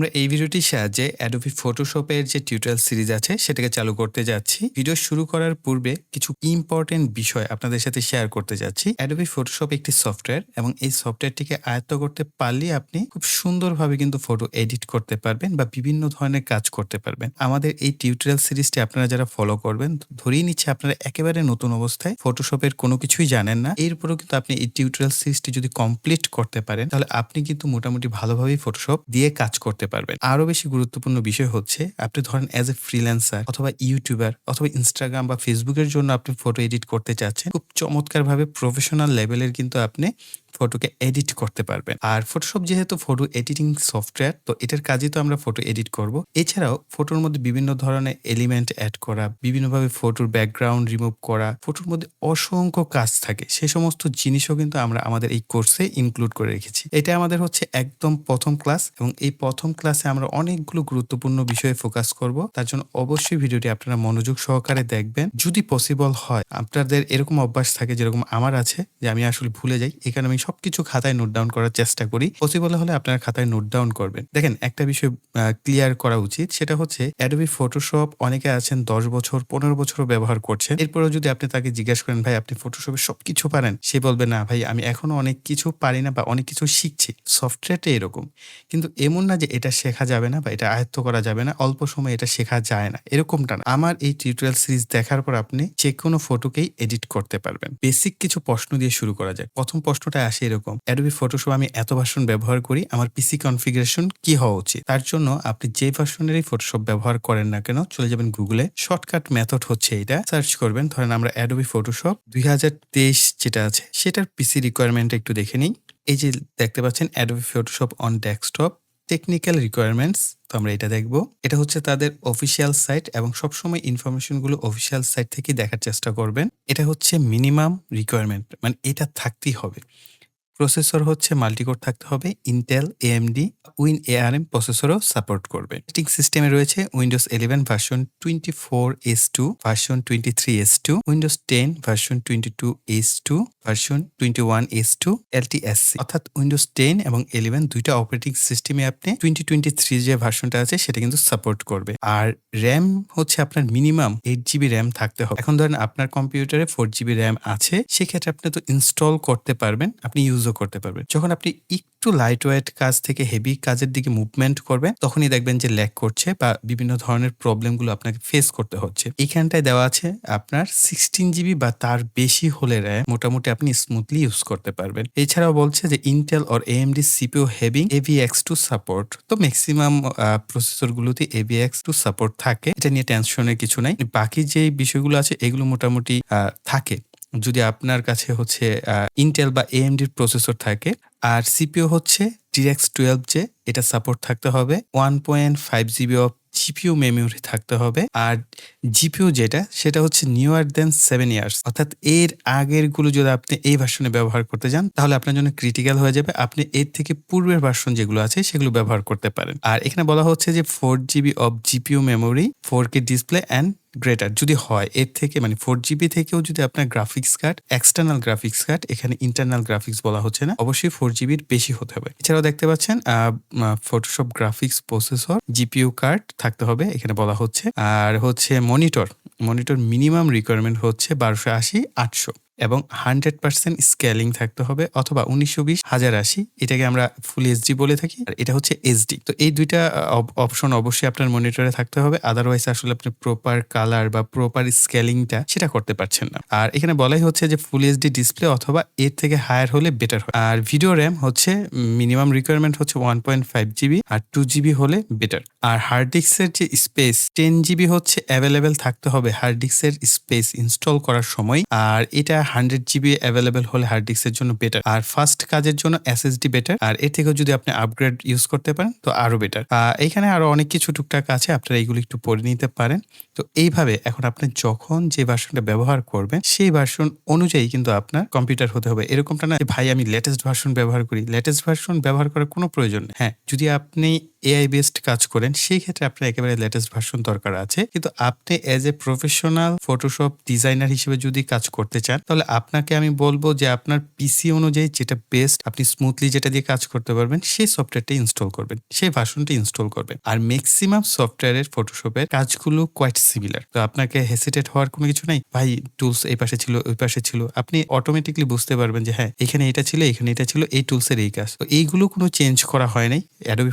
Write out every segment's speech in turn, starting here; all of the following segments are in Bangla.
আমরা এই ভিডিওটির সাহায্যে অ্যাডোবি ফটোশপের যে টিউটোরিয়াল সিরিজ আছে, সেটাকে চালু করতে যাচ্ছি। ভিডিও শুরু করার পূর্বে কিছু ইম্পর্টেন্ট বিষয় আপনাদের সাথে শেয়ার করতে যাচ্ছি। অ্যাডোবি ফটোশপ একটি সফটওয়্যার এবং এই সফটওয়্যারটিকে আয়ত্ত করতে পারলে আপনি খুব সুন্দরভাবে কিন্তু ফটো এডিট করতে পারবেন বা বিভিন্ন ধরনের কাজ করতে পারবেন। আমাদের এই টিউটোরিয়াল সিরিজটি আপনারা যারা ফলো করবেন, ধরেই নিচ্ছে আপনারা একেবারে নতুন অবস্থায় ফটোশপের কোনো কিছুই জানেন না। এরপরেও কিন্তু আপনি এই টিউটোরিয়াল সিরিজটি যদি কমপ্লিট করতে পারেন, তাহলে আপনি কিন্তু মোটামুটি ভালোভাবেই ফটোশপ দিয়ে কাজ করতে পারবেন। আরও বেশি গুরুত্বপূর্ণ বিষয় হচ্ছে, আপনি ধরেন অ্যাজ এ ফ্রিল্যান্সার অথবা ইউটিউবার অথবা ইনস্টাগ্রাম বা ফেসবুকের জন্য আপনি ফটো এডিট করতে চাচ্ছেন, খুব চমৎকার ভাবে প্রফেশনাল লেভেলের কিন্তু আপনি ফটোকে এডিট করতে পারবেন। আর ফটোশপ যেহেতু ফটো এডিটিং সফটওয়্যার তো এটার কাজই তো আমরা ফটো এডিট করব। এছাড়াও ফটোর মধ্যে বিভিন্ন ধরনের এলিমেন্ট অ্যাড করা, বিভিন্নভাবে ফটোর ব্যাকগ্রাউন্ড রিমুভ করা ফটোর মধ্যে অসংখ্য কাজ থাকে। সে সমস্ত জিনিসও কিন্তু আমরা আমাদের এই কোর্সে ইনক্লুড করে রেখেছি। এটা আমাদের হচ্ছে একদম প্রথম ক্লাস এবং এই প্রথম ক্লাসে আমরা অনেকগুলো গুরুত্বপূর্ণ বিষয়ে ফোকাস করব। তার জন্য অবশ্যই ভিডিওটি আপনারা মনোযোগ সহকারে দেখবেন। যদি পসিবল হয়, আপনাদের এরকম অভ্যাস থাকে যেরকম আমার আছে, যে আমি আসলে ভুলে যাই, এখানে আমি সবকিছু খাতায় নোট ডাউন করার চেষ্টা করি। পসিবল হলে আপনারা খাতায় নোট ডাউন করবেন। দেখেন, একটা বিষয় ক্লিয়ার করা উচিত, সেটা হচ্ছে অ্যাডোবি ফটোশপ অনেকে আছেন দশ বছর, পনেরো বছরও ব্যবহার করছেন। এরপরেও যদি আপনি তাকে জিজ্ঞাসা করেন, ভাই, আপনি ফটোশপে সবকিছু পারেন? সে বলবে, না, ভাই, আমি এখনও অনেক কিছু পারি না বা অনেক কিছু শিখছি। সফটওয়্যারটা এরকম। কিন্তু এমন না যে এটা শেখা যাবে না বা এটা আয়ত্ত করা যাবে না, অল্প সময় এটা শেখা যায় না। এরকমটা না। আমার এই টিউটোরিয়াল সিরিজ দেখার পর আপনি যে কোনো ফটোকেই এডিট করতে পারবেন। বেসিক কিছু প্রশ্ন দিয়ে শুরু করা যায় প্রথম প্রশ্নটা আসে এরকম অ্যাডোবি ফটোশপ আমি এত ভার্সন ব্যবহার করি, আমার পিসি কনফিগারেশন কি হওয়া উচিত? তার জন্য আপনি যে ভার্সনেরই ফটোশপ ব্যবহার করেন না কেন, চলে যাবেন গুগলে শর্টকাট মেথড হচ্ছে এটা। সার্চ করবেন, ধরেন আমরা অ্যাডোবি ফটোশপ দুই হাজার তেইশ যেটা আছে, সেটার পিসি রিকোয়ারমেন্ট একটু দেখে নিই। এই যে দেখতে পাচ্ছেন Adobe Photoshop on desktop technical requirements তো আমরা এটা দেখব। এটা হচ্ছে তাদের অফিসিয়াল সাইট এবং সবসময় ইনফরমেশনগুলো অফিসিয়াল সাইট থেকে দেখার চেষ্টা করবেন। এটা হচ্ছে মিনিমাম রিকোয়ারমেন্ট মানে এটা থাকতেই হবে। প্রসেসর হচ্ছে মাল্টিকোর থাকতে হবে ইন্টেল এএমডি উইন এআরএম প্রসেসরও সাপোর্ট করবে অপারেটিং সিস্টেমে রয়েছে Windows eleven version twenty four S two version twenty three S two Windows ten version twenty two S two version twenty one S two LTSC অর্থাৎ উইন্ডোজ টেন এবং ইলেভেন দুইটা অপারেটিং সিস্টেমে আপনি টোয়েন্টি টোয়েন্টি থ্রি যে ভার্সনটা আছে, সেটা কিন্তু সাপোর্ট করবে। আর র্যাম হচ্ছে আপনার মিনিমাম এইট জিবি র্যাম থাকতে হবে। এখন ধরেন আপনার কম্পিউটারে ফোর জিবি র্যাম আছে, সেক্ষেত্রে আপনি তো ইনস্টল করতে পারবেন, আপনি ইউজও করতে পারবেন। যখন আপনি একটু লাইট ওয়েট কাজ থেকে হেভি কাজের দিকে মুভমেন্ট করবেন তখনই দেখবেন যে ল্যাক করছে বা বিভিন্ন ধরনের প্রবলেমগুলো আপনাকে ফেস করতে হচ্ছে। এখানটায় দেওয়া আছে আপনার সিক্সটিন জিবি বা তার বেশি হলে র্যাম মোটামুটি আপনি স্মুথলি ইউজ করতে পারবেন। এছাড়াও বলছে যে Intel or AMD CPU having AVX two support তো ম্যাক্সিমাম প্রসেসর গুলোতে এভিএক্স টু সাপোর্ট থাকে। এটা নিয়ে টেনশনের কিছু নাই। বাকি যে বিষয়গুলো আছে, এগুলো মোটামুটি থাকে। যদি আপনার কাছে হচ্ছে ইন্টেল বা এএমডির প্রসেসর থাকে, আর সিপিও হচ্ছে ডিরেক্স টুয়েলভ যে এটা সাপোর্ট থাকতে হবে। One point five GB of GPU memory থাকতে হবে। আর জিপিও যেটা, সেটা হচ্ছে নিউয়ার দেন সেভেন ইয়ার্স অর্থাৎ এর আগেরগুলো যদি আপনি এই ভার্সনে ব্যবহার করতে যান, তাহলে আপনার জন্য ক্রিটিক্যাল হয়ে যাবে। আপনি এর থেকে পূর্বের ভার্সন যেগুলো আছে, সেগুলো ব্যবহার করতে পারেন। আর এখানে বলা হচ্ছে যে four GB of GPU memory four K display and greater যদি হয়, এর থেকে মানে ফোর জিবি থেকেও যদি আপনার graphics card external graphics card এখানে ইন্টারনাল গ্রাফিক্স বলা হচ্ছে না, অবশ্যই ফোর জিবির বেশি হতে হবে। এছাড়াও দেখতে পাচ্ছেন Photoshop graphics processor GPU card থাকতে হবে, এখানে বলা হচ্ছে। আর হচ্ছে মনিটর মনিটর মিনিমাম রিকোয়ারমেন্ট হচ্ছে বারোশো আশি, আটশো। এবং হান্ড্রেড পার্সেন্ট স্কেলিং থাকতে হবে অথবা উনিশশো বিশ, হাজার আশি, এটাকে আমরা ফুল এইচডি বলে থাকি। আর এটা হচ্ছে এইচডি তো এই দুইটা অপশন অবশ্যই আপনার মনিটরে থাকতে হবে। আদারওয়াইজ আসলে আপনি প্রপার কালার বা প্রপার স্কেলিংটা সেটা করতে পারছেন না। আর এখানে বলাই হচ্ছে যে ফুল এইচডি ডিসপ্লে অথবা এর থেকে হায়ার হলে বেটার হয়। আর ভিডিও র্যাম হচ্ছে মিনিমাম রিকোয়ারমেন্ট হচ্ছে ওয়ান পয়েন্ট ফাইভ জিবি আর টু জিবি হলে বেটার আর হার্ড ডিস্কের যে স্পেস টেন জিবি হচ্ছে অ্যাভেলেবেল থাকতে হবে হার্ড ডিস্কের স্পেস ইনস্টল করার সময়। আর এটা হান্ড্রেড জিবি অ্যাভেলেবেল হলে হার্ড ডিস্কের জন্য বেটার আর ফার্স্ট কাজের জন্য এসএসডি বেটার আর এর থেকেও যদি আপনি আপগ্রেড ইউজ করতে পারেন, তো আরও বেটার এখানে আরও অনেক কিছু টুকটাক আছে, আপনারা এইগুলো একটু পড়ে নিতে পারেন। তো এইভাবে এখন আপনি যখন যে ভার্সনটা ব্যবহার করবেন, সেই ভার্সন অনুযায়ী কিন্তু আপনার কম্পিউটার হতে হবে। এরকমটা না ভাই, আমি লেটেস্ট ভার্সন ব্যবহার করি। লেটেস্ট ভার্সন ব্যবহার করার কোনো প্রয়োজন নেই। হ্যাঁ যদি আপনি এআই বেসড কাজ করেন, সেই ক্ষেত্রে আপনার একেবারে লেটেস্ট ভার্সন দরকার আছে। কিন্তু আপনি as a professional Photoshop designer হিসেবে যদি কাজ করতে চান, তাহলে আপনাকে আমি বলব যে আপনার পিসি অনুযায়ী যেটা বেস্ট আপনি স্মুথলি যেটা দিয়ে কাজ করতে পারবেন, সেই সফটওয়্যারটা ইনস্টল করবেন, সেই ভার্সনটা ইনস্টল করবেন। আর ম্যাক্সিমাম সফটওয়্যারের ফটোশপের কাজগুলো কোয়াইট সিমিলার তো আপনাকে হেসিটেট হওয়ার কোনো কিছু নাই? ভাই টুলস এই পাশে ছিল, ওই পাশে ছিল। আপনি অটোমেটিকলি বুঝতে পারবেন যে হ্যাঁ এখানে এটা ছিল, এখানে এটা ছিল, এই টুলসের এই কাজ। তো এইগুলো কোনো চেঞ্জ করা হয় নাই। অ্যাডোবি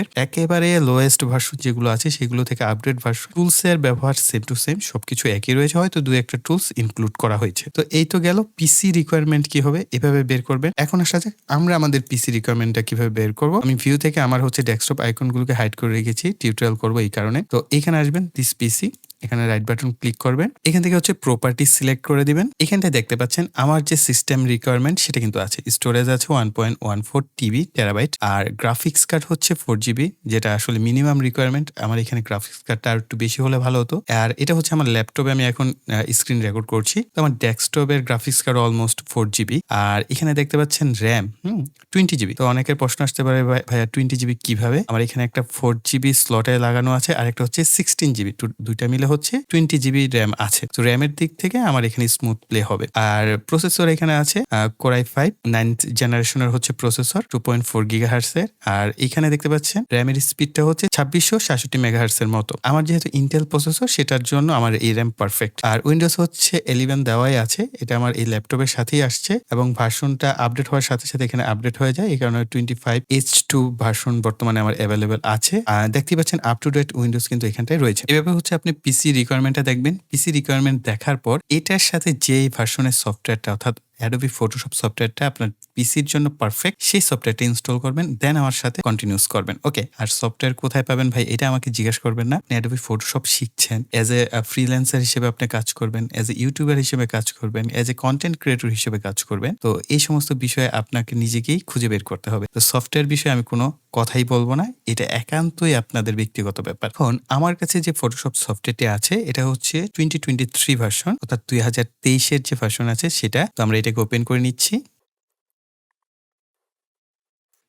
ফটোশপের একেবারে লোয়েস্ট ভার্সন যেগুলো আছে, সেগুলো থেকে আপডেট ভার্সন টুলসের ব্যবহার সেম টু সেম সবকিছু একই রয়েছে। হয়তো দু একটা টুলস ইনক্লুড করা হয়েছে। তো এই তো গেল পিসি রিকোয়ারমেন্ট কি হবে, এভাবে বের করবেন। এখন আসা যাক, আমরা আমাদের পিসি রিকোয়ারমেন্টটা কীভাবে বের করব। আমি ভিউ থেকে আমার হচ্ছে ডেস্কটপ আইকনগুলোকে হাইড করে রেখেছি টিউটোরিয়াল করব এই কারণে। তো এখানে আসবেন দিস পিসি এখানে রাইট বাটন ক্লিক করবেন। এখান থেকে হচ্ছে প্রপার্টি সিলেক্ট করে দিবেন। এখান থেকে দেখতে পাচ্ছেন আমার যে সিস্টেম রিকোয়ারমেন্ট সেটা কিন্তু আছে। স্টোরেজ আছে one point one four TB terabyte আর গ্রাফিক্স কার্ড হচ্ছে ফোর জিবি যেটা আসলে মিনিমাম রিকোয়ারমেন্ট আমার এখানে গ্রাফিক্স কার্ডটা আর একটু বেশি হলে ভালো হতো। আর এটা হচ্ছে আমার ল্যাপটপে আমি এখন স্ক্রিন রেকর্ড করছি। তো আমার ডেস্কটপের graphics card almost four GB আর এখানে দেখতে পাচ্ছেন র্যাম হুম টোয়েন্টি জিবি তো অনেকের প্রশ্ন আসতে পারে, ভাই- ভাইয়া টোয়েন্টি জিবি কীভাবে? আমার এখানে একটা ফোর জিবি স্লটে লাগানো আছে। আর একটা হচ্ছে সিক্সটিন জিবি দুইটা মিলে হচ্ছে টোয়েন্টি জিবি র্যাম আছে। তো র্যামের দিক থেকে আমার এখানে স্মুথ প্লে হবে। আর প্রসেসর এখানে আছে কোরাই ফাইভ নাইনথ জেনারেশনের হচ্ছে processor two point four giga হার্সের আর এখানে দেখতে পাচ্ছেন র্যামের স্পিডটা হচ্ছে ছাব্বিশশো সাতষট্টি মেগা হার্সের মতো। আমার যেহেতু ইন্টেল প্রসেসর সেটার জন্য আমার এই র্যাম পারফেক্ট আর উইন্ডোজ হচ্ছে এলিভেন দেওয়াই আছে, এটা আমার এই ল্যাপটপের সাথেই আসছে এবং ভার্সনটা আপডেট হওয়ার সাথে সাথে এখানে আপডেট হয়ে যায়। এই কারণে twenty five H two version বর্তমানে আমার অ্যাভেলেবেল আছে। আর দেখতে পাচ্ছেন আপ টু ডেট উইন্ডোজ কিন্তু এখানটায় রয়েছে। এভাবে হচ্ছে আপনি পিসি রিকোয়ারমেন্টটা দেখবেন পিসি রিকোয়ারমেন্ট দেখার পর এটার সাথে যেই ভার্সনের সফটওয়্যারটা অর্থাৎ অ্যাডোবি ফটোশপ সফটওয়্যারটা আপনার পিসির জন্য পারফেক্ট সেই সফটওয়্যারটা ইনস্টল করবেন দেন আমার সাথে কন্টিনিউস করবেন। ওকে আর সফটওয়্যার কোথায় পাবেন ভাই? এটা আমাকে জিজ্ঞেস করবেন না। আপনি অ্যাডোবি ফটোশপ শিখছেন। অ্যাজ এ ফ্রিল্যান্সার হিসেবে আপনি কাজ করবেন অ্যাজ এ ইউটিউবার হিসেবে কাজ করবেন অ্যাজ এ কন্টেন্ট ক্রিয়েটর হিসেবে কাজ করবেন। তো এই সমস্ত বিষয়ে আপনাকে নিজেকেই খুঁজে বের করতে হবে। তো সফটওয়্যার বিষয়ে আমি কোনো কথাই বলব না। এটা একান্তই আপনাদের ব্যক্তিগত ব্যাপার। এখন আমার কাছে যে ফটোশপ সফটওয়্যারটি আছে, এটা হচ্ছে টোয়েন্টি টোয়েন্টি থ্রি ভার্সন অর্থাৎ দুই হাজার তেইশের যে ভার্সন আছে, সেটা তো আমরা এটাকে ওপেন করে নিচ্ছি।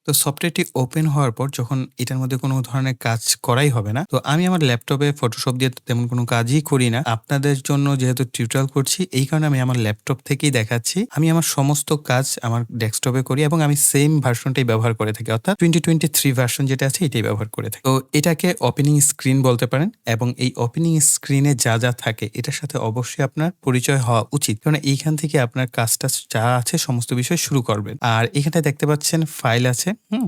তো সফটওয়্যারটি ওপেন হওয়ার পর যখন এটার মধ্যে কোনো ধরনের কাজ করাই হবে না, তো আমি আমার ল্যাপটপে ফটোশপ দিয়ে তেমন কোনো কাজই করি না। আপনাদের জন্য যেহেতু টিউটোরিয়াল করছি, এই কারণে আমি আমার ল্যাপটপ থেকেই দেখাচ্ছি। আমি আমার সমস্ত কাজ আমার ডেস্কটপে করি এবং আমি সেম ভার্সনটাই ব্যবহার করে থাকি। অর্থাৎ টোয়েন্টি টোয়েন্টি থ্রি ভার্সন যেটা আছে, এটাই ব্যবহার করে থাকি। তো এটাকে ওপেনিং স্ক্রিন বলতে পারেন এবং এই ওপেনিং স্ক্রিনে যা যা থাকে, এটার সাথে অবশ্যই আপনার পরিচয় হওয়া উচিত। কারণ এইখান থেকে আপনার কাজটা যা আছে, সমস্ত বিষয় শুরু করবেন। আর এখানে দেখতে পাচ্ছেন ফাইল আছে। হুম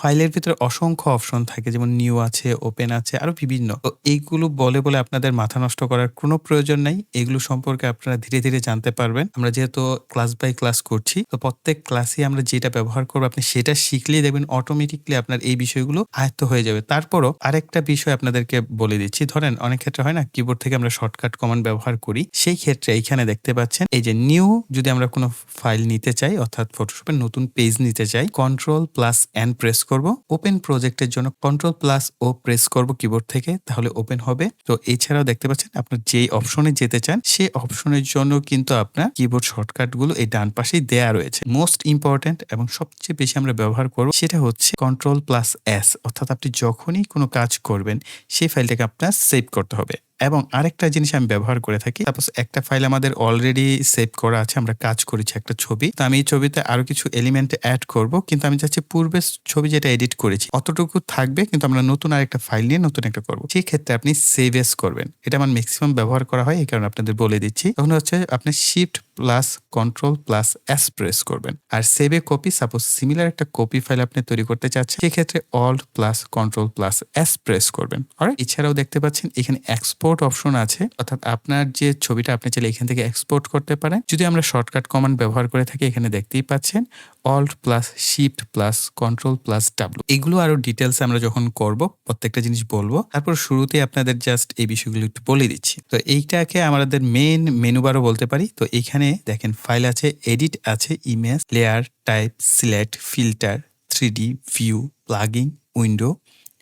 ফাইলের ভিতরে অসংখ্য অপশন থাকে, যেমন নিউ আছে, ওপেন আছে, আরও বিভিন্ন। তো এইগুলো বলে বলে আপনাদের মাথা নষ্ট করার কোনো প্রয়োজন নাই। এগুলো সম্পর্কে আপনারা ধীরে ধীরে জানতে পারবেন। আমরা যেহেতু ক্লাস বাই ক্লাস করছি, তো প্রত্যেক ক্লাসে আমরা যেটা ব্যবহার করব, আপনি সেটা শিখলেই দেখবেন অটোমেটিকলি আপনার এই বিষয়গুলো আয়ত্ত হয়ে যাবে। তারপরও আরেকটা বিষয় আপনাদেরকে বলে দিচ্ছি। ধরেন, অনেক ক্ষেত্রে হয় না কিবোর্ড থেকে আমরা শর্টকাট কমান্ড ব্যবহার করি। সেই ক্ষেত্রে এইখানে দেখতে পাচ্ছেন, এই যে নিউ যদি আমরা কোনো ফাইল নিতে চাই, অর্থাৎ ফটোশপের নতুন পেজ নিতে চাই কন্ট্রোল প্লাস এন প্রেস করব। ওপেন প্রজেক্টের জন্য কন্ট্রোল প্লাস ও প্রেস করব কিবোর্ড থেকে, তাহলে ওপেন হবে। তো এছাড়াও দেখতে পাচ্ছেন, আপনার যেই অপশনে যেতে চান সেই অপশনের জন্য কিন্তু আপনার কিবোর্ড শর্টকাটগুলো এই ডান পাশেই দেয়া রয়েছে। মোস্ট ইম্পর্টেন্ট এবং সবচেয়ে বেশি আমরা ব্যবহার করব সেটা হচ্ছে কন্ট্রোল প্লাস এস অর্থাৎ আপনি যখনই কোনো কাজ করবেন, সেই ফাইলটাকে আপনার সেভ করতে হবে। এবং আরেকটা জিনিস আমি ব্যবহার করে থাকি সাপোজ একটা ফাইল আমাদের অলরেডি সেভ করা আছে, আমরা কাজ করেছি একটা ছবি। তো আমি এই ছবিতে আরও কিছু এলিমেন্ট অ্যাড করব, কিন্তু আমি চাচ্ছি পূর্বের ছবি যেটা এডিট করেছি, অতটুকু থাকবে, কিন্তু আমরা নতুন আরেকটা ফাইল নিয়ে নতুন একটা করব। সেই ক্ষেত্রে আপনি সেভ এস করবেন। এটা আমার ম্যাক্সিমাম ব্যবহার করা হয়, এই কারণে আপনাদের বলে দিচ্ছি। তখন হচ্ছে আপনি shift plus control plus S press করবেন। আর সেভে কপি সাপোজ সিমিলার একটা কপি ফাইল আপনি তৈরি করতে চাচ্ছেন, সেক্ষেত্রে alt plus control plus S press করবেন। আর এছাড়াও দেখতে পাচ্ছেন এখানে এক্সপোর্ট অপশন আছে, অর্থাৎ আপনার যে ছবিটা আপনি চাইলে এখান থেকে এক্সপোর্ট করতে পারেন। যদি আমরা শর্টকাট কমান্ড ব্যবহার করে থাকি, এখানে দেখতেই পাচ্ছেন alt plus shift plus control plus W এগুলো আরও ডিটেলস আমরা যখন করব, প্রত্যেকটা জিনিস বলব, তারপর শুরুতে আপনাদের জাস্ট এই বিষয়গুলো একটু বলে দিচ্ছি। তো এইটাকে আমাদের মেন মেনু বারও বলতে পারি। তো এখানে দেখেন ফাইল আছে এডিট আছে image layer type select filter three D view plugin window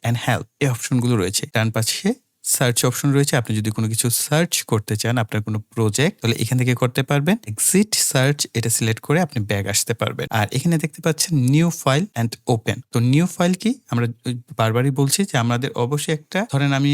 and help এই অপশনগুলো রয়েছে। ডান পাশে সার্চ অপশন রয়েছে। আপনি যদি কোনো কিছু সার্চ করতে চান, আপনার কোনো প্রজেক্ট তাহলে এখান থেকে করতে পারবেন। এক্সিট সার্চ এটা সিলেক্ট করে আপনি ব্যাগ আসতে পারবেন। আর এখানে দেখতে পাচ্ছেন নিউ ফাইল অ্যান্ড ওপেন তো নিউ ফাইল কি? আমরা বারবারই বলছি যে আমাদের অবশ্যই একটা, ধরেন আমি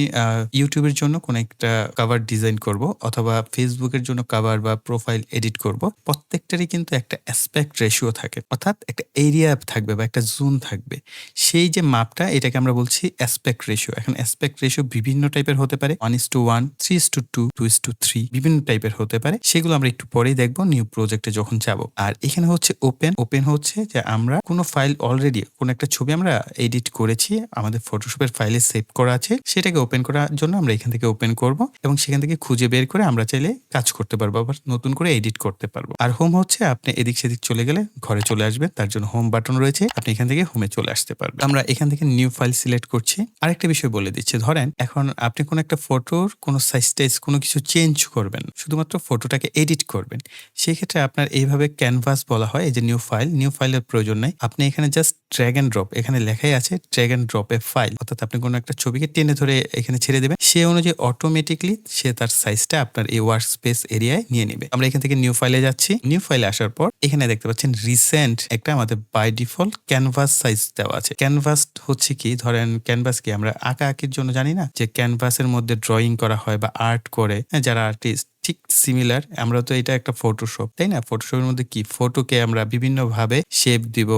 ইউটিউবের জন্য কোনো একটা কাভার ডিজাইন করব, অথবা ফেসবুকের জন্য কাভার বা প্রোফাইল এডিট করব। প্রত্যেকটারই কিন্তু একটা অ্যাসপেক্ট রেশিও থাকে। অর্থাৎ একটা এরিয়া থাকবে বা একটা জোন থাকবে। সেই যে মাপটা, এটাকে আমরা বলছি অ্যাসপেক্ট রেশিও এখন অ্যাসপেক্ট রেশিও বিভিন্ন টাইপের হতে পারে। One is to one three is to two two two is to বিভিন্ন টাইপের হতে পারে। সেগুলো আমরা একটু পরেই দেখব নিউ প্রজেক্টে যখন যাব। আর এখানে হচ্ছে ওপেন ওপেন হচ্ছে যে আমরা কোনো ফাইল অলরেডি কোনো একটা ছবি আমরা এডিট করেছি, আমাদের ফটোশপের ফাইলে সেভ করা আছে, সেটাকে ওপেন করার জন্য আমরা এখান থেকে ওপেন করব এবং সেখান থেকে খুঁজে বের করে আমরা চাইলে কাজ করতে পারব, আবার নতুন করে এডিট করতে পারব। আর হোম হচ্ছে আপনি এদিক সেদিক চলে গেলে ঘরে চলে আসবেন, তার জন্য হোম বাটন রয়েছে, আপনি এখান থেকে হোমে চলে আসতে পারবেন। আমরা এখান থেকে নিউ ফাইল সিলেক্ট করছি। আরেকটা বিষয় বলে দিচ্ছি, ধরেন এখন আপনি কোনো একটা ফটোর কোনো সাইজ টাইজ কোনো কিছু চেঞ্জ করবেন, শুধুমাত্র ফটোটাকে এডিট করবেন সেই ক্ষেত্রে আপনার এইভাবে ক্যানভাস বলা হয়, এই যে নিউ ফাইল নিউ ফাইলের প্রয়োজন নেই। আপনি এখানে জাস্ট ড্র্যাগ অ্যান্ড ড্রপ এখানে লেখাই আছে ড্র্যাগ অ্যান্ড ড্রপে ফাইল অর্থাৎ আপনি কোনো একটা ছবিকে টেনে ধরে এখানে ছেড়ে দেবেন, সে অনুযায়ী অটোমেটিকলি সে তার সাইজটা আপনার এই ওয়ার্ক স্পেস এরিয়ায় নিয়ে নেবে। আমরা এখান থেকে নিউ ফাইলে যাচ্ছি নিউ ফাইলে আসার পর এখানে দেখতে পাচ্ছেন রিসেন্ট একটা আমাদের বাই ডিফল্ট ক্যানভাস সাইজ দেওয়া আছে। ক্যানভাস হচ্ছে কি, ধরেন ক্যানভাস কি আমরা আঁকা আঁকির জন্য জানি না, যে ক্যানভাসের মধ্যে ড্রয়িং করা হয় বা আর্ট করে হ্যাঁ, যারা আর্টিস্ট ঠিক সিমিলার আমরা তো এটা একটা ফটোশপ তাই না? ফটোশপের মধ্যে কি? ফটোকে আমরা বিভিন্নভাবে শেপ দিব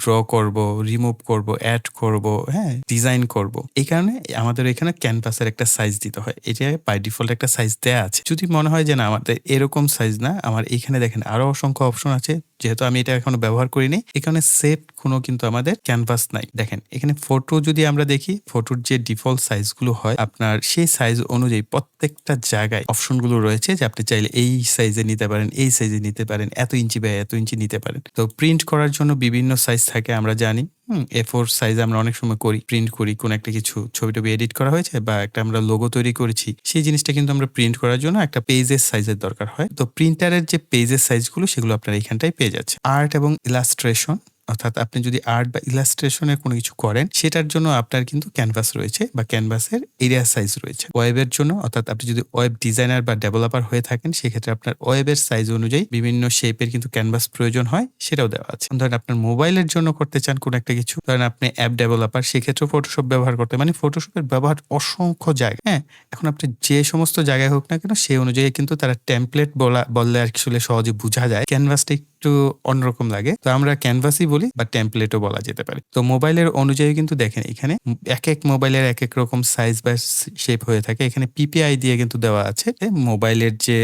ড্র করব রিমুভ করব অ্যাড করব হ্যাঁ ডিজাইন করব। এই কারণে আমাদের এখানে ক্যানভাসের একটা সাইজ দিতে হয়। এটা বাই ডিফল্ট একটা সাইজ দেয়া আছে। যদি মনে হয় যে না, আমাদের এরকম সাইজ না, আমার এখানে দেখেন আরও অসংখ্য অপশন আছে, যেহেতু আমি এটা এখনও ব্যবহার করিনি এখানে সেভ কোনো কিন্তু আমাদের ক্যানভাস নাই। দেখেন, এখানে ফটো যদি আমরা দেখি ফটোর যে ডিফল্ট সাইজগুলো হয়, আপনার সেই সাইজ অনুযায়ী প্রত্যেকটা জায়গায় অপশনগুলো রয়েছে যে আপনি চাইলে এই সাইজে নিতে পারেন, এই সাইজে নিতে পারেন, এত ইঞ্চি বা এত ইঞ্চি নিতে পারেন। তো প্রিন্ট করার জন্য বিভিন্ন সাইজ থাকে, আমরা জানি। এ ফোর সাইজ আমরা অনেক সময় করি প্রিন্ট করি, কোন একটা কিছু ছবি টবি এডিট করা হয়েছে বা একটা আমরা লোগো তৈরি করেছি, সেই জিনিসটা কিন্তু আমরা প্রিন্ট করার জন্য একটা পেজের সাইজের দরকার হয়। তো প্রিন্টারের যে পেজের সাইজগুলো সেগুলো আপনারা এখানটায় পেয়ে যাচ্ছে আর্ট এবং ইলাস্ট্রেশন অর্থাৎ আপনি যদি আর্ট বা ইলাস্ট্রেশনের কোনো কিছু করেন, সেটার জন্য আপনার কিন্তু ক্যানভাস রয়েছে বা ক্যানভাসের এরিয়া সাইজ রয়েছে। ওয়েবের জন্য, অর্থাৎ আপনি যদি ওয়েব ডিজাইনার বা ডেভেলপার হয়ে থাকেন, সেক্ষেত্রে আপনার ওয়েবের সাইজ অনুযায়ী বিভিন্ন শেপের কিন্তু ক্যানভাস প্রয়োজন হয়, সেটাও দেওয়া আছে। ধরেন আপনার মোবাইলের জন্য করতে চান কোনো একটা কিছু, ধরেন আপনি অ্যাপ ডেভেলপার সেক্ষেত্রেও ফটোশপ ব্যবহার করতে মানে ফটোশপের ব্যবহার অসংখ্য জায়গা হ্যাঁ? এখন আপনি যে সমস্ত জায়গায় হোক না কেন সেই অনুযায়ী কিন্তু তারা টেমপ্লেট বলা, বললে আসলে সহজে বোঝা যায়। ক্যানভাসটা একটু অন্যরকম লাগে। তো আমরা ক্যানভাসই বলি বা টেমপ্লেটও বলা যেতে পারে। তো মোবাইলের অনুযায়ী কিন্তু দেখেন, এখানে এক এক মোবাইলের এক এক রকম সাইজ বা শেপ হয়ে থাকে। এখানে পিপিআই দিয়ে কিন্তু দেওয়া আছে মোবাইলের যে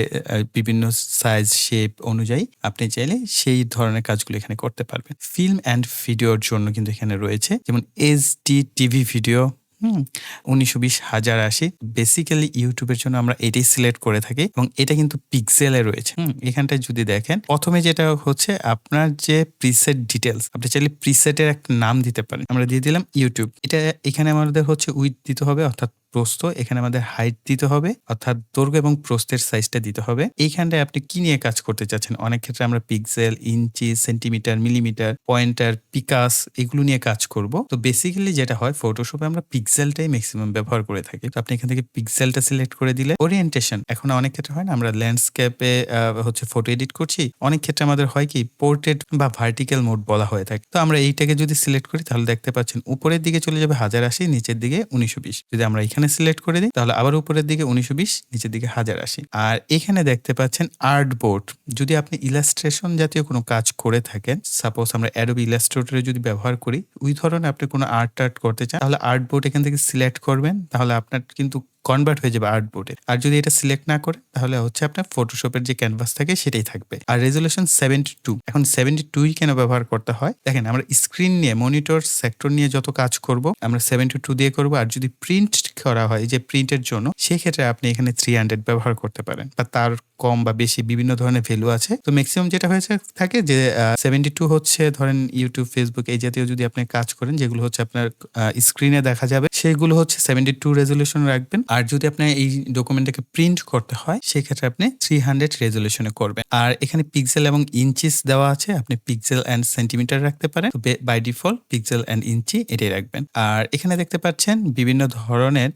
বিভিন্ন সাইজ শেপ অনুযায়ী আপনি চাইলে সেই ধরনের কাজগুলো এখানে করতে পারবেন। ফিল্ম অ্যান্ড ভিডিওর জন্য কিন্তু এখানে রয়েছে। যেমন H D TV video hmm, উনিশশো বিশ হাজার আশি। বেসিক্যালি ইউটিউবের জন্য আমরা এটাই সিলেক্ট করে থাকি এবং এটা কিন্তু পিক্সেলে রয়েছে। হুম, এখানটায় যদি দেখেন, প্রথমে যেটা হচ্ছে আপনার যে প্রিসেট ডিটেলস আপনি চাইলে প্রিসেটের একটা নাম দিতে পারেন। আমরা দিয়ে দিলাম ইউটিউব এটা এখানে আমাদের হচ্ছে উইথ দিতে হবে, অর্থাৎ প্রস্থ এখানে আমাদের হাইট দিতে হবে, অর্থাৎ দৈর্ঘ্য এবং প্রস্থের সাইজটা দিতে হবে। এইখানটায় আপনি কি নিয়ে কাজ করতে চাচ্ছেন? অনেক ক্ষেত্রে আমরা pixel inch centimetre millimetre pointer picas এগুলো নিয়ে কাজ করব। তো বেসিক্যালি যেটা হয় ফটোশপে আমরা পিক্সেলটাই ম্যাক্সিমাম ব্যবহার করে থাকি। তো আপনি এখান থেকে পিক্সেলটা সিলেক্ট করে দিলে ওরিয়েন্টেশন এখন অনেক ক্ষেত্রে হয় না, আমরা ল্যান্ডস্কেপে হচ্ছে ফটো এডিট করছি। অনেক ক্ষেত্রে আমাদের হয় কি পোর্ট্রেট বা ভার্টিক্যাল মোড বলা হয়ে থাকে। তো আমরা এইটাকে যদি সিলেক্ট করি, তাহলে দেখতে পাচ্ছেন, উপরের দিকে চলে যাবে হাজার আশি, নিচের দিকে উনিশশো বিশ। যদি আমরা এখানে সিলেক্ট করে দিই, তাহলে আবার উপরের দিকে উনিশশো বিশ, নিচের দিকে হাজার আশি। আর এখানে দেখতে পাচ্ছেন আর্ট বোর্ড যদি আপনি ইলাস্ট্রেশন জাতীয় কোনো কাজ করে থাকেন সাপোজ আমরা অ্যাডোবি ইলাস্ট্রেটরে যদি ব্যবহার করি, ওই ধরনের আপনি কোনো আর্ট টার্ট করতে চান, তাহলে আর্ট বোর্ড এখান থেকে সিলেক্ট করবেন, তাহলে আপনার কিন্তু কনভার্ট হয়ে যাবে আর্টবোর্ডে আর যদি এটা সিলেক্ট না করে, তাহলে হচ্ছে আপনার ফটোশপের যে ক্যানভাস থাকে, সেটাই থাকবে। আর রেজলিউশন সেভেন্টি টু এখন সেভেন্টি টুই কেন ব্যবহার করতে হয়? দেখেন, আমরা স্ক্রিন নিয়ে মনিটর সেক্টর নিয়ে যত কাজ করব, আমরা সেভেন্টি টু দিয়ে করব। আর যদি প্রিন্ট করা হয় যে প্রিন্টের জন্য, সেক্ষেত্রে আপনি এখানে থ্রি হান্ড্রেড ব্যবহার করতে পারেন। বা তার কম বা বেশি বিভিন্ন ধরনের ভ্যালু আছে। তো ম্যাক্সিমাম যেটা হয়েছে থাকে যে সেভেন্টি টু হচ্ছে ধরেন ইউটিউব ফেসবুক এই জাতীয় যদি আপনি কাজ করেন, যেগুলো হচ্ছে আপনার স্ক্রিনে দেখা যাবে সেগুলো হচ্ছে সেভেন্টি টু রেজলিউশন রাখবেন। আর যদি আপনার এই ডকুমেন্টটাকে প্রিন্ট করতে হয়, সেক্ষেত্রে আপনি থ্রি হান্ড্রেড রেজলিউশনে করবেন। আর এখানে পিক্সেল এবং ইঞ্চিস দেওয়া আছে, আপনি পিক্সেল অ্যান্ড সেন্টিমিটার রাখতে পারেন। By default pixel and inch এটাই রাখবেন। আর এখানে দেখতে পাচ্ছেন বিভিন্ন ধরনের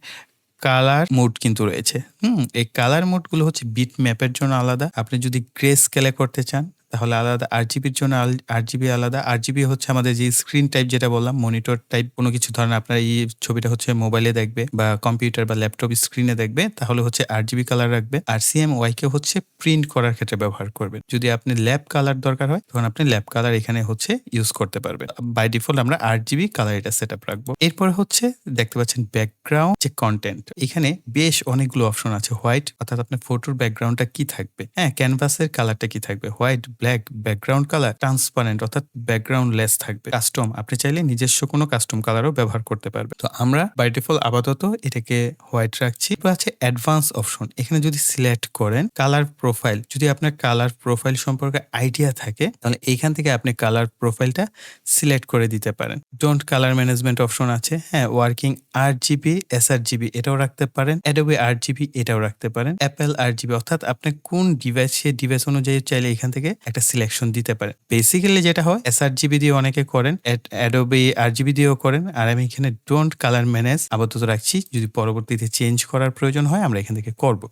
কালার মোড কিন্তু রয়েছে। হুম, এই কালার মোডগুলো হচ্ছে বিট ম্যাপের জন্য আলাদা। আপনি যদি গ্রে স্কেলে করতে চান তাহলে আলাদা আর জিবির জন্য আর জিবি আলাদা। আর জিবি হচ্ছে আমাদের যে স্ক্রিন টাইপ যেটা বললাম মনিটর টাইপ কোনো কিছু। ধরেন আপনার এই ছবিটা হচ্ছে মোবাইলে দেখবে বা কম্পিউটার বা ল্যাপটপ স্ক্রিনে দেখবে, তাহলে হচ্ছে আর জিবি কালার রাখবে। আর সিএম ওয়াইকে হচ্ছে প্রিন্ট করার ক্ষেত্রে ব্যবহার করবেন যদি আপনি ল্যাব কালার দরকার হয়, তখন আপনি ল্যাব কালার এখানে হচ্ছে ইউজ করতে পারবেন। বাই ডিফল্ট আমরা আট জিবি কালার এটা সেট আপ রাখব। এরপরে হচ্ছে দেখতে পাচ্ছেন ব্যাকগ্রাউন্ড যে কন্টেন্ট এখানে বেশ অনেকগুলো অপশন আছে হোয়াইট অর্থাৎ আপনার ফটোর ব্যাকগ্রাউন্ডটা কি থাকবে? হ্যাঁ ক্যানভাসের কালারটা কি থাকবে? White black background colour transparent অর্থাৎ ব্যাকগ্রাউন্ড লেস থাকবে। কাস্টম আপনি চাইলে নিজস্ব কোনো কাস্টম কালারও ব্যবহার করতে পারবেন। তো আমরা বাই ডিফল্ট আপাতত এটাকে হোয়াইট রাখছি। এরপর আছে অ্যাডভান্স অপশন এখানে যদি সিলেক্ট করেন কালার প্রোফাইল যদি আপনার কালার প্রোফাইল সম্পর্কে আইডিয়া থাকে, তাহলে এইখান থেকে আপনি কালার প্রোফাইলটা সিলেক্ট করে দিতে পারেন। ডোন্ট কালার ম্যানেজমেন্ট অপশন আছে। হ্যাঁ working R GB S R GB এটাও রাখতে পারেন। অ্যাডোবি আর জিবি এটাও রাখতে পারেন। অ্যাপেল আর জিবি অর্থাৎ আপনি কোন ডিভাইস সে ডিভাইস অনুযায়ী চাইলে এখান থেকে একটা সিলেকশন দিতে পারেন বেসিক্যালি যেটা হয় এস আর জিবি দিয়ে অনেকে করেন অ্যাডোবি আর জিবি দিয়েও করেন, আর আমি এখানে ডোন্ট কালার ম্যানেজ আপাতত রাখছি, যদি পরবর্তীতে চেঞ্জ করার প্রয়োজন হয়, আমরা এখান থেকে করব।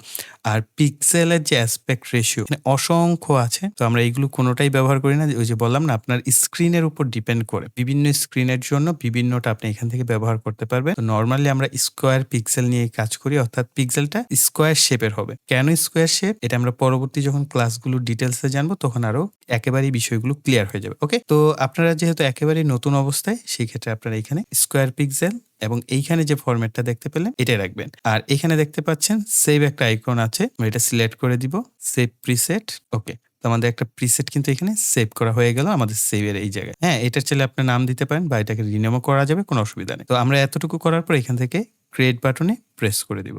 আর পিক্সেলের যে অ্যাসপেক্ট রেশিও এখানে অসংখ্য আছে, তো আমরা এইগুলো কোনোটাই ব্যবহার করি না ওই যে বললাম না, আপনার স্ক্রিনের উপর ডিপেন্ড করে। বিভিন্ন স্ক্রিনের জন্য বিভিন্নটা আপনি এখান থেকে ব্যবহার করতে পারবেন। তো নর্মালি আমরা স্কোয়ার পিক্সেল নিয়ে কাজ করি, অর্থাৎ পিক্সেলটা স্কোয়ার শেপের হবে। কেন স্কোয়ার শেপ এটা আমরা পরবর্তী যখন ক্লাসগুলো ডিটেলসে জানব, তখন আরও একেবারেই বিষয়গুলো ক্লিয়ার হয়ে যাবে ওকে তো আপনারা যেহেতু একেবারেই নতুন অবস্থায়, সেই ক্ষেত্রে আপনারা এখানে স্কোয়ার পিক্সেল এবং এইখানে যে ফরম্যাটটা দেখতে পেলেন এটাই রাখবেন। আর এখানে দেখতে পাচ্ছেন সেভ একটা আইকন আছে এটা সিলেক্ট করে দিব সেভ প্রিসেট ওকে তো আমাদের একটা প্রিসেট কিন্তু এখানে সেভ করা হয়ে গেল আমাদের সেভের এই জায়গায়। হ্যাঁ এটার চাইলে আপনার নাম দিতে পারেন বা এটাকে রিনেমও করা যাবে, কোনো অসুবিধা নেই। তো আমরা এতটুকু করার পর এখান থেকে ক্রিয়েট বাটনে প্রেস করে দিব।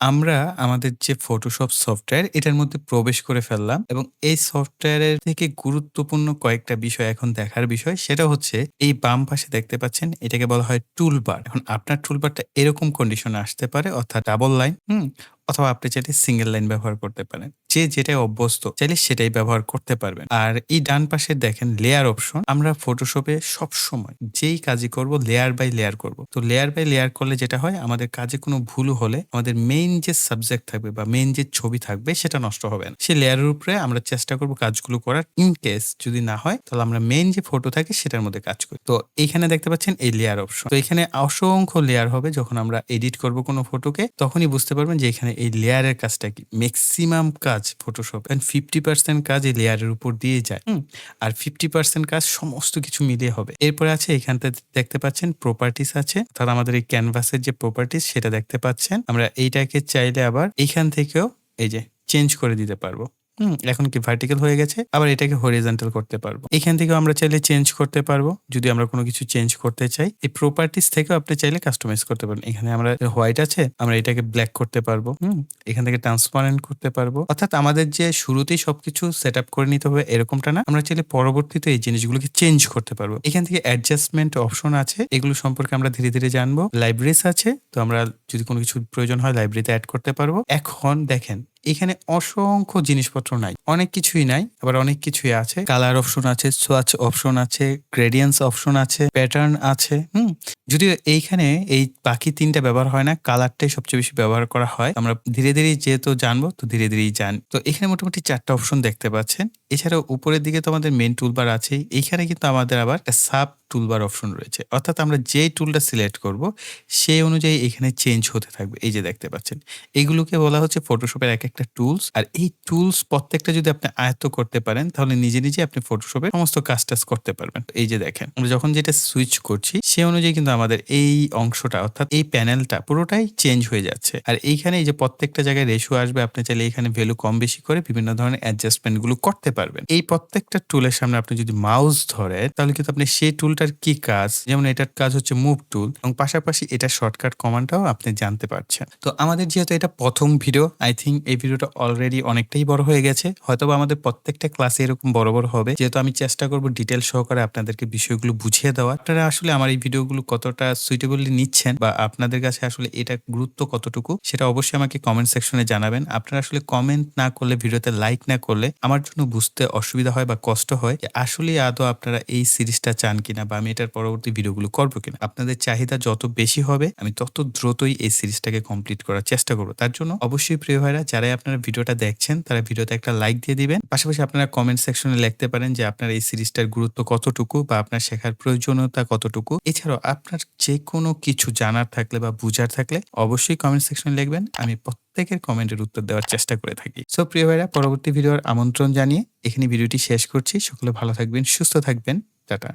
আমরা আমাদের যে ফটোশপ সফটওয়্যার এটার মধ্যে প্রবেশ করে ফেললাম এবং এই সফটওয়্যারের থেকে গুরুত্বপূর্ণ কয়েকটা বিষয় এখন দেখার বিষয়। সেটা হচ্ছে এই বাম পাশে দেখতে পাচ্ছেন, এটাকে বলা হয় টুলবার এখন আপনার টুলবারটা এরকম কন্ডিশনে আসতে পারে, অর্থাৎ ডাবল লাইন হুম? অথবা আপনি চাইলে সিঙ্গেল লাইন ব্যবহার করতে পারেন। যে যেটাই অভ্যস্ত, চাইলে সেটাই ব্যবহার করতে পারবেন। আর এই ডান পাশে দেখেন লেয়ার অপশন আমরা ফটোশপে সব সময় যেই কাজই করব লেয়ার বাই লেয়ার করব। তো লেয়ার বাই লেয়ার করলে যেটা হয়, আমাদের কাজে কোনো ভুল হলে আমাদের মেইন যে সাবজেক্ট থাকবে বা মেইন যে ছবি থাকবে, সেটা নষ্ট হবে না। সেই লেয়ারের উপরে আমরা চেষ্টা করব কাজগুলো করার ইন কেস যদি না হয়, তাহলে আমরা মেইন যে ফটো থাকে, সেটার মধ্যে কাজ করি। তো এইখানে দেখতে পাচ্ছেন এই লেয়ার অপশন তো এখানে অসংখ্য লেয়ার হবে। যখন আমরা এডিট করব কোনো ফটোকে তখনই বুঝতে পারবেন যে এখানে এই লেয়ারের কাজটা কি? ম্যাক্সিমাম কাজ ফটোশপ অ্যান্ড ফিফটি পার্সেন্ট কাজ এই লেয়ারের উপর দিয়ে যায়। আর ফিফটি পার্সেন্ট কাজ সমস্ত কিছু মিলিয়ে হবে। এরপরে আছে এখানটা দেখতে পাচ্ছেন প্রপার্টিস আছে। অর্থাৎ আমাদের এই ক্যানভাসের যে প্রপার্টিস সেটা দেখতে পাচ্ছেন। আমরা এইটাকে চাইলে আবার এইখান থেকেও এই যে চেঞ্জ করে দিতে পারব। হুম, এখন কি ভার্টিক্যাল হয়ে গেছে? আবার এটাকে হরিজেন্টাল করতে পারব। এখান থেকে আমরা চাইলে চেঞ্জ করতে পারব, যদি আমরা কোনো কিছু চেঞ্জ করতে চাই। এই প্রপার্টিস থেকেও আপনি চাইলে কাস্টমাইজ করতে পারেন। এখানে আমরা হোয়াইট আছে, আমরা এটাকে ব্ল্যাক করতে পারব। হুম, এখান থেকে ট্রান্সপারেন্ট করতে পারব। অর্থাৎ আমাদের যে শুরুতেই সবকিছু সেট আপ করে নিতে হবে এরকমটা না, আমরা চাইলে পরবর্তীতে এই জিনিসগুলোকে চেঞ্জ করতে পারব। এখান থেকে অ্যাডজাস্টমেন্ট অপশন আছে, এগুলো সম্পর্কে আমরা ধীরে ধীরে জানব। লাইব্রেরিস আছে, তো আমরা যদি কোনো কিছু প্রয়োজন হয় লাইব্রেরিতে অ্যাড করতে পারব। এখন দেখেন এখানে অসংখ্য জিনিসপত্র নাই। অনেক কিছুই নাই, আবার অনেক কিছুই আছে। কালার অপশন আছে সোয়াচ অপশন আছে গ্রেডিয়েন্স অপশন আছে প্যাটার্ন আছে, হুম? যদিও এইখানে এই বাকি তিনটা ব্যবহার হয় না কালারটাই সবচেয়ে বেশি ব্যবহার করা হয়। আমরা ধীরে ধীরে যেহেতু জানব, তো ধীরে ধীরেই জানি। তো এখানে মোটামুটি চারটা অপশন দেখতে পাচ্ছেন। এছাড়াও উপরের দিকে তো আমাদের মেন টুলবার আছেই। এইখানে কিন্তু আমাদের আবার সাব টুলবার অপশন রয়েছে। অর্থাৎ আমরা যেই টুলটা সিলেক্ট করব, সেই অনুযায়ী এখানে চেঞ্জ হতে থাকবে। এই যে দেখতে পাচ্ছেন, এগুলোকে বলা হচ্ছে ফটোশপের এক একটা টুলস আর এই টুলস প্রত্যেকটা যদি আপনি আয়ত্ত করতে পারেন, তাহলে নিজে নিজে আপনি ফটোশপের সমস্ত কাজ টাজ করতে পারবেন। এই যে দেখেন, আমরা যখন যেটা সুইচ করছি, সে অনুযায়ী কিন্তু আমাদের এই অংশটা, অর্থাৎ এই প্যানেলটা পুরোটাই চেঞ্জ হয়ে যাচ্ছে। আর এইখানে এই যে প্রত্যেকটা জায়গায় রেশু আসবে, আপনি চাইলে এখানে ভ্যালু কম বেশি করে বিভিন্ন ধরনের অ্যাডজাস্টমেন্টগুলো করতে পারবেন। এই প্রত্যেকটা টুলের সামনে আপনি যদি মাউস ধরেন, তাহলে কিন্তু আপনি সেই টুলটার কি কাজ? যেমন এটার কাজ হচ্ছে মুভ টুল এবং পাশাপাশি এটা শর্টকাট কমান্ডটাও আপনি জানতে পারছেন। তো আমাদের যেহেতু এটা প্রথম ভিডিও আই থিঙ্ক এই ভিডিওটা অলরেডি অনেকটাই বড় হয়ে গেছে। হয়তো আমাদের প্রত্যেকটা ক্লাসে এরকম বড় বড় হবে। যেহেতু আমি চেষ্টা করব ডিটেল সহকারে আপনাদেরকে বিষয়গুলো বুঝিয়ে দেওয়া আপনারা আসলে আমার এই ভিডিওগুলো কতটা সুইটেবলি নিচ্ছেন বা আপনাদের কাছে আসলে এটা গুরুত্ব কতটুকু, সেটা অবশ্যই আমাকে কমেন্ট সেকশনে জানাবেন। আপনারা আসলে কমেন্ট না করলে ভিডিওতে লাইক না করলে আমার জন্য বুঝতে অসুবিধা হয় বা কষ্ট হয়। আসলে আদৌ আপনারা এই সিরিজটা চান কিনা বা আমি এটার পরবর্তী ভিডিওগুলো করব কিনা। আপনাদের চাহিদা যত বেশি হবে, আমি তত দ্রুতই এই সিরিজটাকে কমপ্লিট করার চেষ্টা করব। তার জন্য অবশ্যই প্রিয় ভাইরা, যারাই আপনারা ভিডিওটা দেখছেন, তারা ভিডিওতে একটা লাইক দিয়ে দিবেন। পাশাপাশি আপনারা কমেন্ট সেকশনে লিখতে পারেন যে আপনার এই সিরিজটার গুরুত্ব কতটুকু বা আপনার শেখার প্রয়োজনীয়তা কতটুকু। এছাড়াও আপনার যে কোনো কিছু জানার থাকলে বা বুঝার থাকলে অবশ্যই কমেন্ট সেকশনে লিখবেন। আমি প্রত্যেকের কমেন্টের উত্তর দেওয়ার চেষ্টা করে থাকি। সো প্রিয় ভাইরা, পরবর্তী ভিডিওর আমন্ত্রণ জানিয়ে এখানে ভিডিওটি শেষ করছি। সকলে ভালো থাকবেন, সুস্থ থাকবেন। টাটা।